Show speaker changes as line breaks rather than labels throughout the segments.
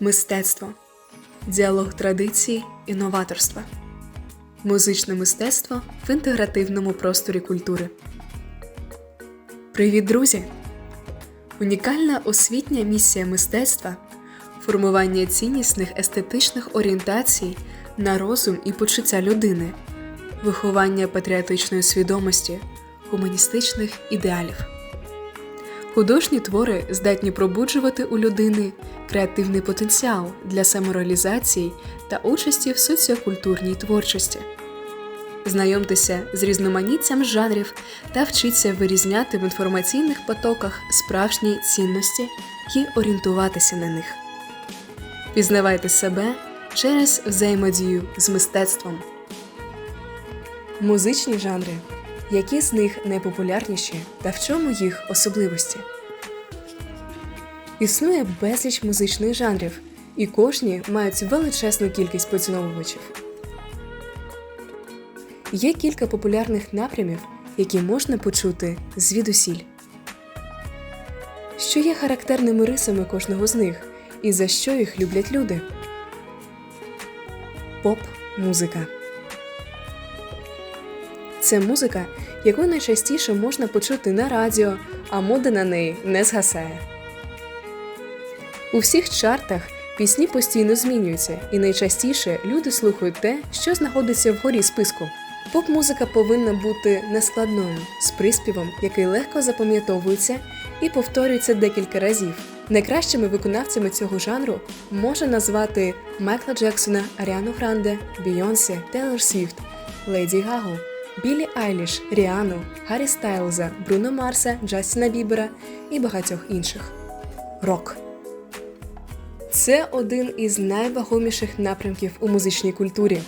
Мистецтво діалог традиції і новаторства. Музичне мистецтво в інтегративному просторі культури. Привіт, друзі! Унікальна освітня місія мистецтва формування ціннісних естетичних орієнтацій на розум і почуття людини, виховання патріотичної свідомості, гуманістичних ідеалів. Художні твори здатні пробуджувати у людини креативний потенціал для самореалізації та участі в соціокультурній творчості. Знайомтеся з різноманіттям жанрів та вчіться вирізняти в інформаційних потоках справжні цінності і орієнтуватися на них. Пізнавайте себе через взаємодію з мистецтвом. Музичні жанри. Які з них найпопулярніші та в чому їх особливості? Існує безліч музичних жанрів, і кожні мають величезну кількість поціновувачів. Є кілька популярних напрямів, які можна почути звідусіль. Що є характерними рисами кожного з них, і за що їх люблять люди? Поп-музика. Це музика, яку найчастіше можна почути на радіо, а мода на неї не згасає. У всіх чартах пісні постійно змінюються, і найчастіше люди слухають те, що знаходиться вгорі списку. Поп-музика повинна бути нескладною, з приспівом, який легко запам'ятовується і повторюється декілька разів. Найкращими виконавцями цього жанру можна назвати Майкла Джексона, Аріану Гранде, Бійонсе, Тейлор Свіфт, Леді Гагу, Білі Айліш, Ріану, Гаррі Стайлза, Бруно Марса, Джастіна Бібера і багатьох інших. Рок це один із найвагоміших напрямків у музичній культурі.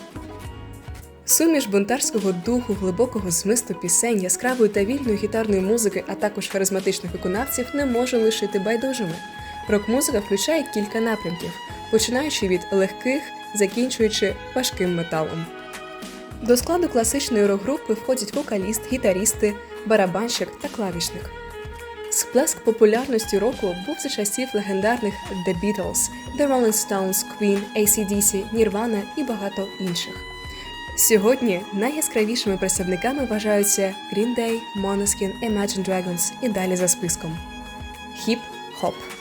Суміш бунтарського духу, глибокого змисту пісень, яскравої та вільної гітарної музики, а також харизматичних виконавців не може лишити байдужими. Рок-музика включає кілька напрямків, починаючи від легких, закінчуючи важким металом. До складу класичної рок-групи входять вокаліст, гітарісти, барабанщик та клавішник. Сплеск популярності року був за часів легендарних The Beatles, The Rolling Stones, Queen, AC/DC, Nirvana і багато інших. Сьогодні найяскравішими представниками вважаються Green Day, Måneskin, Imagine Dragons і далі за списком. Хіп-хоп.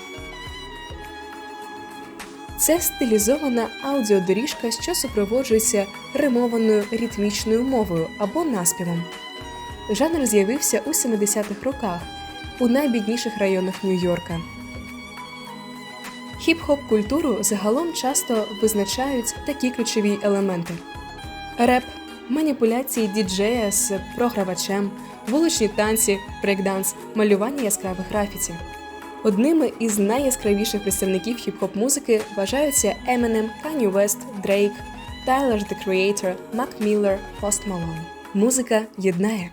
Це стилізована аудіодоріжка, що супроводжується римованою ритмічною мовою або наспівом. Жанр з'явився у 70-х роках у найбідніших районах Нью-Йорка. Хіп-хоп культуру загалом часто визначають такі ключові елементи: реп, маніпуляції діджея з програвачем, вуличні танці, брейкданс, малювання яскравих графіті. Одними із найяскравіших представників хіп-хоп музики вважаються Eminem, Kanye West, Drake, Tyler, The Creator, Mac Miller, Post Malone. Музика єднає.